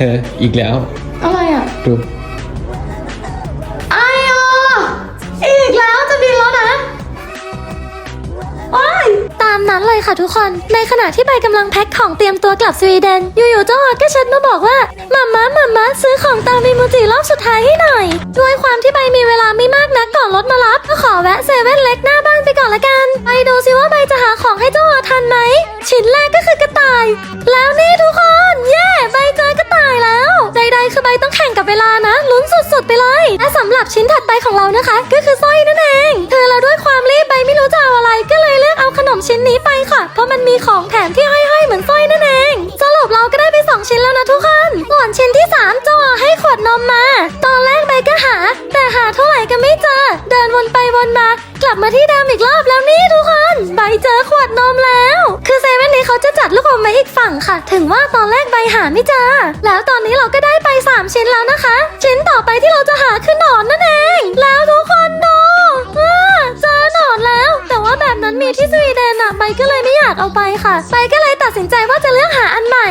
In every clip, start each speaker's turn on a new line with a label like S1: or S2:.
S1: เธออีกแล้ว
S2: อะไรอะ
S1: ดู
S2: ไอออีกแล้วจะบินแล้วนะว้าย
S3: ตามนั้นเลยค่ะทุกคน ในขณะที่ใบกำลังแพ็คของเตรียมตัวกลับสวีเดน อยู่ๆเจ้าออดก็แชทมาบอกว่ามาม่ามาม่าซื้อของตามมิมูจิรอบสุดท้ายให้หน่อย ด้วยความที่ใบมีเวลาไม่มากนักก่อนรถมารับ ก็ขอแวะเซเว่นเล็กหน้าบ้านไปก่อนละกัน ไปดูสิว่าใบจะหาของให้เจ้าออดทันไหม ชิ้นแรกก็คือกระต่าย แล้วนี่ทุก ต้องแข่งกับเวลานะ ลุ้นสุดๆไปเลยและสำหรับชิ้นถัดไปของเรานะคะ ก็คือสร้อยนั่นเองเธอเราด้วยความรีบไปไม่รู้จะเอาอะไร ก็เลยเลือกเอาขนมชิ้นนี้ไปค่ะ เพราะมันมีของแถมที่ห้อยๆเหมือนสร้อยนั่นเองสรุปเราก็ได้ไปสองชิ้นแล้วนะทุกคนส่วนชิ้นที่สามจอให้ขวดนมมา ตอนแรกใบก็หา หาเท่าไหร่ก็ไม่เจอ เดินวนไปวนมา กลับมาที่เดิมอีกรอบแล้วนี่ทุกคน ใบเจอขวดนมแล้ว คือเซเว่นนี้เขาจะจัดลูกอมไว้อีกฝั่งค่ะ ถึงว่าตอนแรกใบหาไม่เจอ แล้วตอนนี้เราก็ได้ไปสามชิ้นแล้วนะคะ ชิ้นต่อไปที่เราจะหาคือหนอนนั่นเอง แล้วทุกคนดูเจอหนอนแล้ว แต่ว่าแบบนั้นมีที่สวีเดนอะใบก็เลยไม่อยากเอาไปค่ะ ใบก็เลยตัดสินใจว่าจะเลือกหาอันใหม่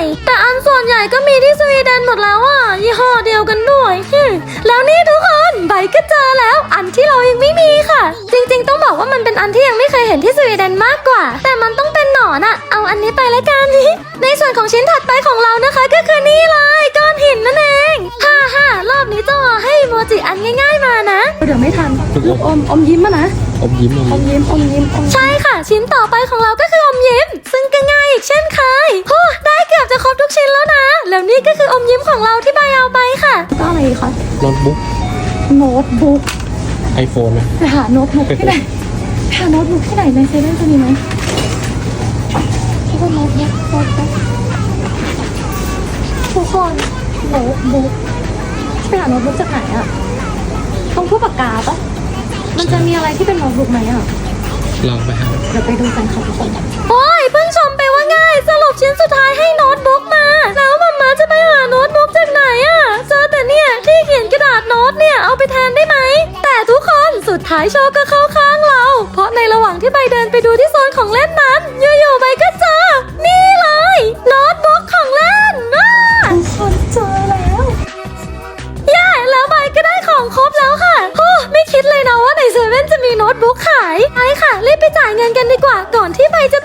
S3: ส่วนใหญ่ก็มีที่สวีเดนหมดแล้วอะยี่ห้อเดียวกันด้วยฮึ่มแล้วนี่ทุกคนใบก็เจอแล้ว อันที่เรายังไม่มีค่ะ จริงๆ ต้องบอกว่ามันเป็นอันที่ยังไม่เคยเห็นที่สวีเดนมากกว่า แต่มันต้องเป็นหนอนอะเอาอันนี้ไปแล้วกันในส่วนของชิ้นถัดไปของเรานะคะ ก็คือนี่เลยก้อนหินนั่นเองฮ่าฮ่ารอบนี้เจ้าให้โมจิอันง่าย ๆมานะ
S2: เดี๋ยวไม่ทัน
S1: ลูกอม
S2: อมอมยิ้มมานะ
S1: อมยิ้มอม
S2: อม
S1: ยิ้ม
S2: ยิ้มอมยิ้มอมยิ้ม
S3: ใช่ค่ะ ชิ้นต่อไปของเราก็คืออมยิ้ม ซึ่งก็ง่ายอีกเช่นเคยโอ้ได้เกือบจะ ครบทุกชิ้นแล้วนะ แล้วนี่ก็คืออมยิ้มของเราที่ใบเอาไปค่ะ
S2: ก็อะไรอีกคะ
S1: โน้ตบุ๊ก
S2: โน้ตบุ๊ก
S1: ไอโฟนไหม
S2: ไปหาโน้ตบุ๊กที่ไหนไปหาโน้ตบุ๊กที่ไหนในเซเว่นจะมีไหมทุกคนโน้ตบุ๊กโน้ตบุ๊กทุกคนโน้ตบุ๊กไปหาโน้ตบุ๊กจากไหนอะตรงพวกปากกาปะมันจะมีอะไรที่เป็นโน้ตบุ๊กไหมอะ
S1: ลองไปหา
S2: เดี๋ยวไปดูกันค่ะทุกคน
S3: โอ้ยเพิ่งชมไปว่าง่าย สรุปชิ้นสุดท้ายให้โน้ตายโชคก็เข้าข้างเรา เพราะในระหว่างที่ใบเดินไปดูที่โซนของเล่นนั้นอยู่ๆใบก็เจอ นี่เลยโน้ตบุ๊กของเล่นอ้า
S2: ทุกคนเจอแล้ว
S3: เย้แล้วใบก็ได้ของครบแล้วค่ะโอ้ไม่คิดเลยนะว่าในเซเว่นจะมีโน้ตบุ๊กขายไปค่ะ รีบไปจ่ายเงินกันดีกว่าก่อนที่ใบจะ